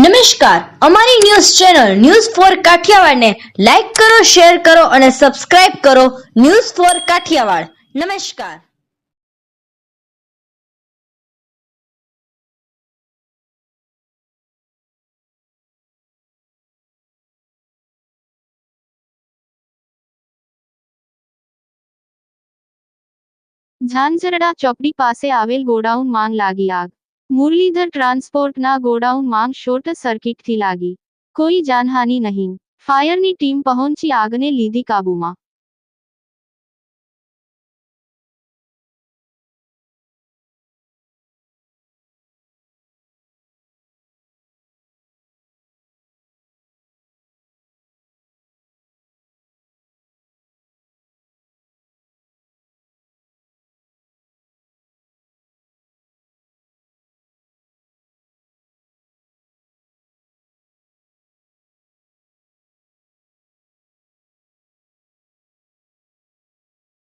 નમસ્કાર. અમારી news channel news four કાઠિયાવાડને લાઈક કરો, શેર કરો અને સબસ્ક્રાઇબ કરો ન્યૂઝ ફોર કાઠિયાવાડ. નમસ્કાર. ઝાંઝરડા ચોકડી પાસે આવેલ ગોડાઉન માંગ લાગી આગ. મુરલીધર ટ્રાન્સપોર્ટના ગોડાઉન માંગ શોર્ટ સર્કિટથી લાગી. કોઈ જાનહાનિ નહીં. ફાયરની ટીમ પહોંચી આગને લીધી કાબૂમાં.